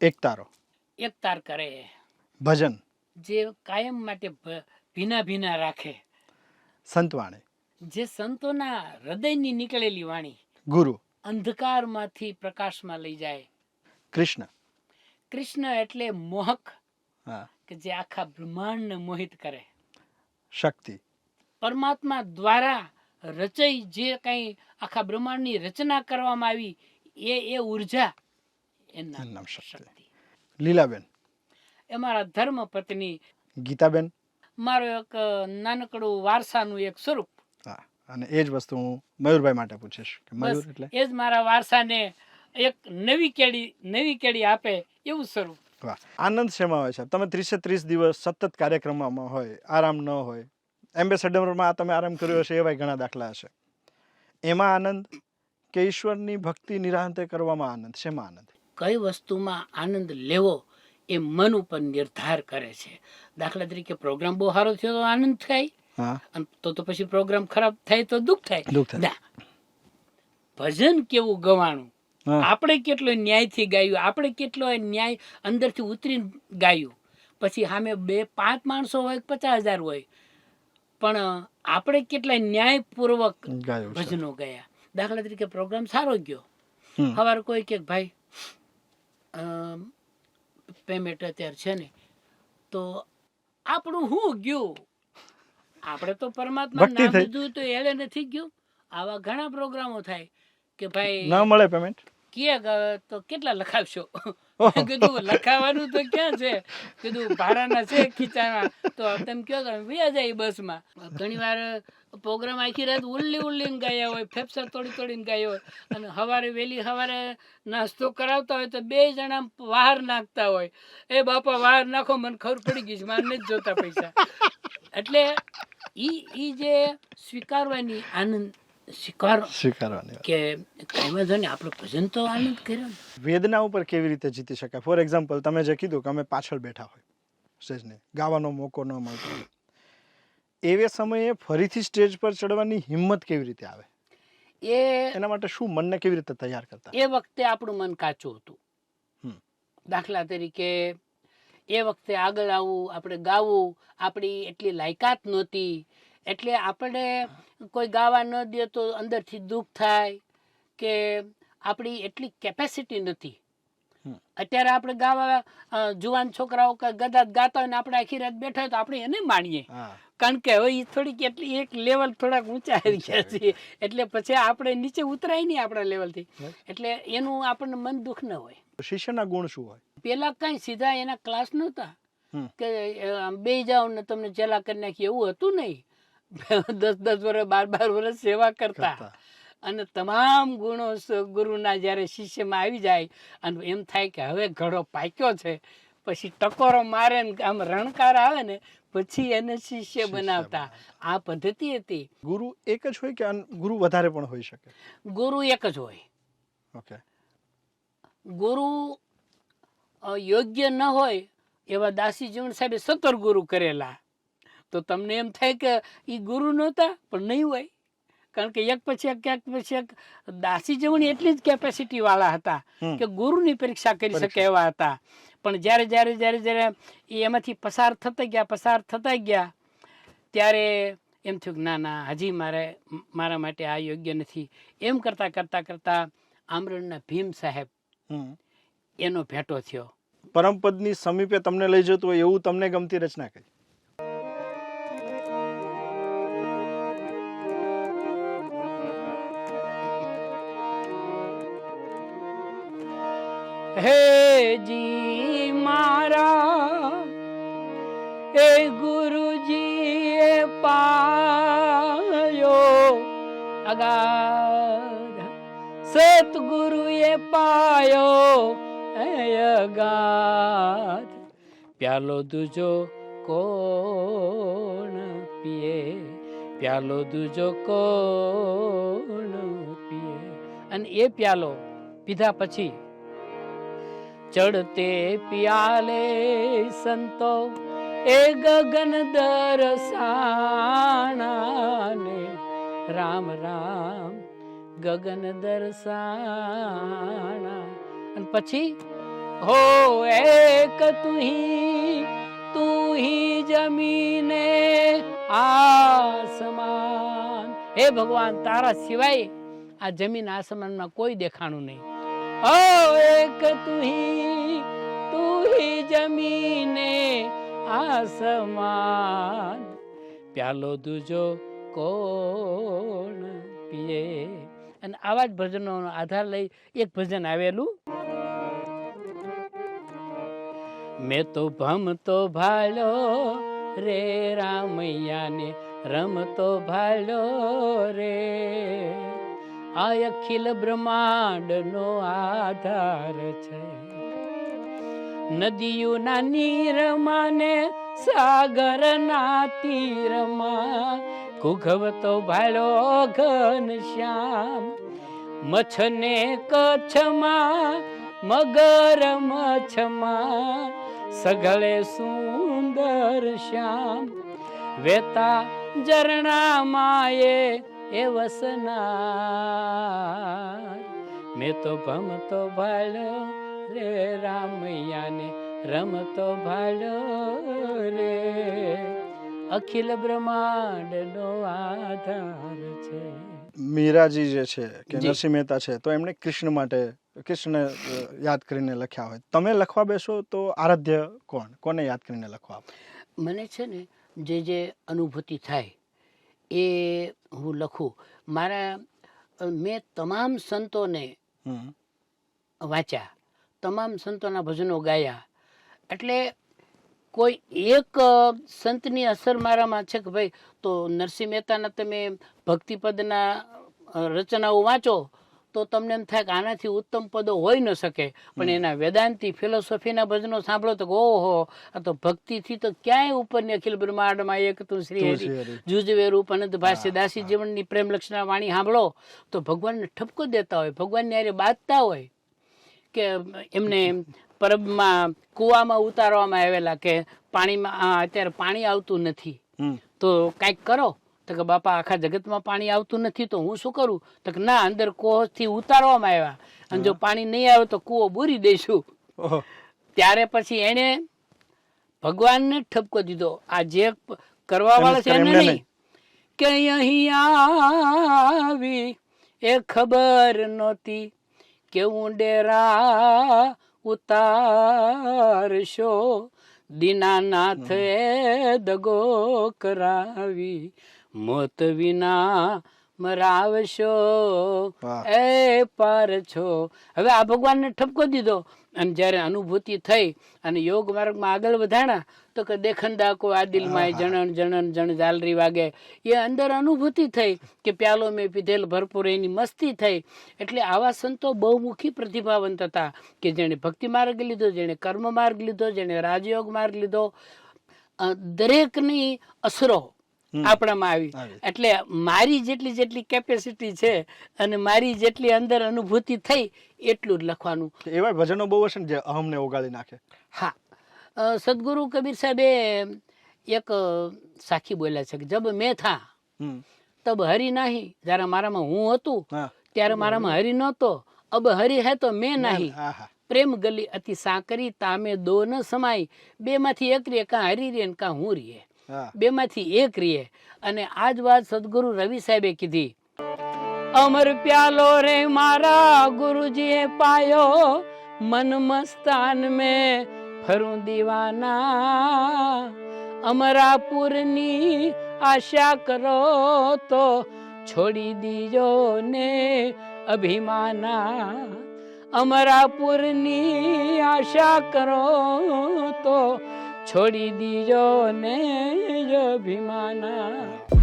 એક તારો. એક તાર કરે. ભજન. જે કાયમ માટે ભીના ભીના રાખે. સંતવાણી. જે સંતોના હૃદયની નીકળેલી વાણી ગુરુ. અંધકારમાંથી પ્રકાશમાં લઈ જાય. કૃષ્ણ. કૃષ્ણ એટલે મોહક કે જે આખા બ્રહ્માંડને મોહિત કરે. શક્તિ. પરમાત્મા દ્વારા રચાઈ જે કંઈ આખા બ્રહ્માંડની રચના કરવામાં આવી એ એ ઊર્જા નામ શક્તિ. લીલાબેન. એ મારા ધર્મ પત્ની ગીતાબેન. મારો એક નાનકડું વારસાનું એક સ્વરૂપ. હા અને એ જ વસ્તુ હું મયુરભાઈ માટે પૂછીશ કે મયુર એટલે? એ જ મારા વારસાને એક નવી કેડી નવી કેડી આપે એવું સ્વરૂપ. વાહ. આનંદ શેમાં હોય છે? તમે ત્રીસે ત્રીસ દિવસ સતત કાર્યક્રમમાં હોય આરામ ન હોય એમ્બેસેડરમાં તમે આરામ કર્યો હશે એવાય ઘણા દાખલા હશે. એમાં આનંદ કે ઈશ્વરની ભક્તિ નિરાંતે કરવામાં આનંદ? શેમાં આનંદ? કઈ વસ્તુમાં આનંદ લેવો એ મન ઉપર નિર્ધાર કરે છે. દાખલા તરીકે પ્રોગ્રામ બહુ સારો થયો તો આનંદ થાય. અને તો તો પછી પ્રોગ્રામ ખરાબ થાય તો દુઃખ થાય. ના. ભજન કેવું ગવાણું? આપણે કેટલો ન્યાયથી ગાયું? આપણે કેટલો ન્યાય અંદરથી ઉતરીને ગાયું? પછી સામે બે પાંચ માણસો હોય પચાસ હજાર હોય. પણ આપણે કેટલા ન્યાયપૂર્વક ભજનો ગયા. દાખલા તરીકે પ્રોગ્રામ સારો ગયો. સવારે કોઈ કે ભાઈ પેમેન્ટ અત્યારે છે ને તો આપણું શું ગયું? આપણે તો પરમાત્મા નામ. લીધું તો એળે નથી ગયું. આવા ઘણા પ્રોગ્રામો થાય કે ભાઈ ના મળે પેમેન્ટ કે તો કેટલા લખાવશો? કીધું લખાવાનું તો ક્યાં છે? કીધું ભાડાના છે ખીચાના તો તમે કયો કે વ્યા જાય બસમાં. ઘણી વાર પ્રોગ્રામ આખી રાત ઉલ્લી ઉલ્લીને ગાયા હોય ફેફસા તોડી તોડીને ગાયો હોય. અને સવારે વહેલી સવારે નાસ્તો કરાવતા હોય તો બે જણા બહાર નાખતા હોય. એ બાપા બહાર નાખો મને ખબર પડી ગઈ છે મારે જ જોતા પૈસા. એટલે ઈ ઈ જે સ્વીકારવાની આનંદ સ્વીકાર સ્વીકારવાની કે એમાં જોઈને નહીં ભજન તો આનંદ કર્યો વેદના ઉપર કેવી રીતે જીતી શકાય? ફોર એક્ઝામ્પલ તમે જે કીધું કે અમે પાછળ બેઠા હોય સ્ટેજને ગાવાનો મોકો ન મળતો. એવે સમયે ફરીથી સ્ટેજ પર ચડવાની હિંમત કેવી રીતે આવે? એ એના માટે શું મનને કેવી રીતે તૈયાર કરતા? એ વખતે આપણું મન કાચું હતું. દાખલા તરીકે એ વખતે આગળ આવવું આપણે ગાવું આપણી એટલી લાયકાત નહોતી. એટલે આપણે કોઈ ગાવા ન દે તો અંદરથી દુઃખ થાય કે આપણી એટલી કેપેસિટી નથી. અત્યારે આપણે ગાવા જુવાન છોકરાઓ ગદા ગાતા હોય ને આપણે આખી રાત બેઠા હોય તો આપણે એને માણીએ. કારણ કે હવે એ થોડીક એટલી એક લેવલ થોડાક ઊંચા આવી ગયા છે એટલે પછી આપણે નીચે ઉતરાય નહીં આપણા લેવલથી એટલે એનું આપણને મન દુઃખ ન હોય. શિષ્યના ગુણ શું હોય? પેલા કઈ સીધા એના ક્લાસ નહોતા. કે બે જાઓ ને તમને ચેલા કરી નાખી એવું હતું નહીં. દસ દસ વર્ષ બાર બાર વર્ષ સેવા કરતા. અને તમામ ગુણો ગુરુના જ્યારે શિષ્યમાં આવી જાય અને એમ થાય કે હવે ઘડો પાક્યો છે પછી ટકોરો મારે ને આમ રણકાર આવે ને પછી એને શિષ્ય બનાવતા. આ પદ્ધતિ હતી. ગુરુ એક જ હોય કે ગુરુ વધારે પણ હોઈ શકે? ગુરુ એક જ હોય. ઓકે. ગુરુ યોગ્ય ન હોય એવા દાસી જીવન સાહેબે સત્તર ગુરુ કરેલા. તો તમને એમ થાય કે એ ગુરુ નહોતા પણ નહીં હોય? કારણ કે એક પછી એક એક પછી એક દાસી જીવણી એટલી જ કેપેસિટી વાળા હતા. કે ગુરુની પરીક્ષા કરી શકે એવા હતા. પણ જ્યારે જ્યારે જ્યારે જ્યારે એ એમાંથી પસાર થતા ગયા પસાર થતા ગયા ત્યારે એમ થયું કે ના ના હજી મારે મારા માટે આ યોગ્ય નથી. એમ કરતાં કરતાં કરતાં આમરણના ભીમ સાહેબ એનો ભેટો થયો. પરમપદની સમીપે તમને લઈ જતું હોય એવું તમને ગમતી રચના કઈ? હે જી મારા એ ગુરુજી એ પાયો અગાધ સતગુરુ એ પાયો એ અગાધ પ્યાલો દૂજો કોણ પીએ પ્યાલો દૂજો કોણ પીએ અને એ પ્યાલો પીધા પછી ચડતે પિયાલે સંતો, એ ગગન દરસાણાને રામ રામ ગગન દરસાણા. અને પછી, હો એક તુહી તુહી જમીને આસમાન. હે ભગવાન, તારા સિવાય આ જમીન આસમાનમાં કોઈ દેખાણું નહીં. તું હી તું હી જમીને આસમાન પ્યાલો દૂજો કોણ પીએ અને આવા જ ભજનોનો આધાર લઈ એક ભજન આવેલું. મેં તો ભમતો ભાલો રે રામૈયાને રમતો ભાલો રે. આ અખિલ બ્રહ્માંડનો આધાર છે. નદીઓના નીરમાં ને સાગરના તીરમાં કુઘવતો ભાલો ઘન શ્યામ. મચ્છને કચ્છમાં, મગર મચ્છમાં, સઘળે સુંદર શ્યામ. વેતા ઝરણામાં એ એ વસનાર. મેં તો ભમતો ભાળ્યો રે રામૈયાને રમતો ભાળ્યો રે. અખિલ બ્રહ્માંડનો આધાર છે. મીરાજી જે છે કે નરસિંહ મહેતા છે તો એમણે કૃષ્ણ માટે કૃષ્ણ યાદ કરીને લખ્યા હોય. તમે લખવા બેસો તો આરાધ્ય કોણ? કોને યાદ કરીને લખવા મને છે ને જે જે અનુભૂતિ થાય એ હું લખું. મારા મેં તમામ સંતોને વાંચ્યા. તમામ સંતોના ભજનો ગાયા. એટલે કોઈ એક સંતની અસર મારામાં છે કે ભાઈ તો નરસિંહ મહેતાના તમે ભક્તિપદના રચનાઓ વાંચો તો તમને એમ થાય કે આનાથી ઉત્તમ પદો હોઈ ન શકે. પણ એના વેદાંતિ ફિલોસોફીના ભજનો સાંભળો તો ઓ ઓહો આ તો ભક્તિથી તો ક્યાંય ઉપરની અખિલ બ્રહ્માંડમાં એક તું શ્રી હરિ. જુજવે રૂપ અનંત ભાષ્ય દાસી જીવનની પ્રેમ લક્ષણા વાણી સાંભળો તો ભગવાનને ઠપકો દેતા હોય. ભગવાનને હારે બાંધતા હોય કે એમને પરબમાં કૂવામાં ઉતારવામાં આવેલા કે પાણીમાં અત્યારે પાણી આવતું નથી. તો કાંઈક કરો. તો કે બાપા આખા જગતમાં પાણી આવતું નથી તો હું શું કરું? તો કે ના અંદર કોહથી ઉતારવામાં આવ્યા. અને જો પાણી નહીં આવે તો કૂવો બોરી દઈશું ત્યારે પછી એને ભગવાનને ઠપકો દીધો. આ જે કરવા વાળા છે એને નહીં. કે અહીં આવી એ ખબર નહોતી કે હું ડેરા ઉતારશો. દીનાનાથ એ દગો કરાવી. મોત વિના મરાવશો. એ પાર છો. હવે આ ભગવાનને ઠપકો દીધો. અને જ્યારે અનુભૂતિ થઈ અને યોગ માર્ગમાં આગળ વધાણા તો કે દેખંદા કો આદિલ માય જણન જણન જણ ઝાલરી વાગે. એ અંદર અનુભૂતિ થઈ કે પ્યાલો મેં પીધેલ ભરપૂર એની મસ્તી થઈ. એટલે આવા સંતો બહુમુખી પ્રતિભાવંત હતા કે જેણે ભક્તિ માર્ગ લીધો જેણે કર્મ માર્ગ લીધો જેણે રાજયોગ માર્ગ લીધો. દરેકની અસરો. આપણામાં આવી. એટલે મારી જેટલી જેટલી કેપેસિટી છે અને મારી જેટલી અંદર અનુભૂતિ થઈ એટલું જ લખવાનું. એવા ભજનો બહુ હશે ને જે અહમને ઓગાળી નાખે? હા. સદગુરુ કબીર સાહેબે એક સાખી બોલ્યા છે કે જબ મેં થા તબ હરી નાહી. જ્યારે મારામાં હું હતું ત્યારે મારામાં હરી નહોતો. અબ હરી હે તો મેં નાહી. પ્રેમ ગલી અતિ સાકરી તામે દો ન સમાય બેમાંથી એક રે કાં હરી રે કાં હું રીએ બેમાંથી એક રીએ. અને આ જ વાત સદગુરુ રવિ સાહેબે કીધી. અમર પ્યાલો રે મારા ગુરુજીએ પાયો, મન મસ્તાન મે ફરું દીવાના. અમરાપુરની આશા કરો તો છોડી દીજો ને અભિમાના. અમરાપુરની આશા કરો તો છોડી દીજો ને અભિમાના.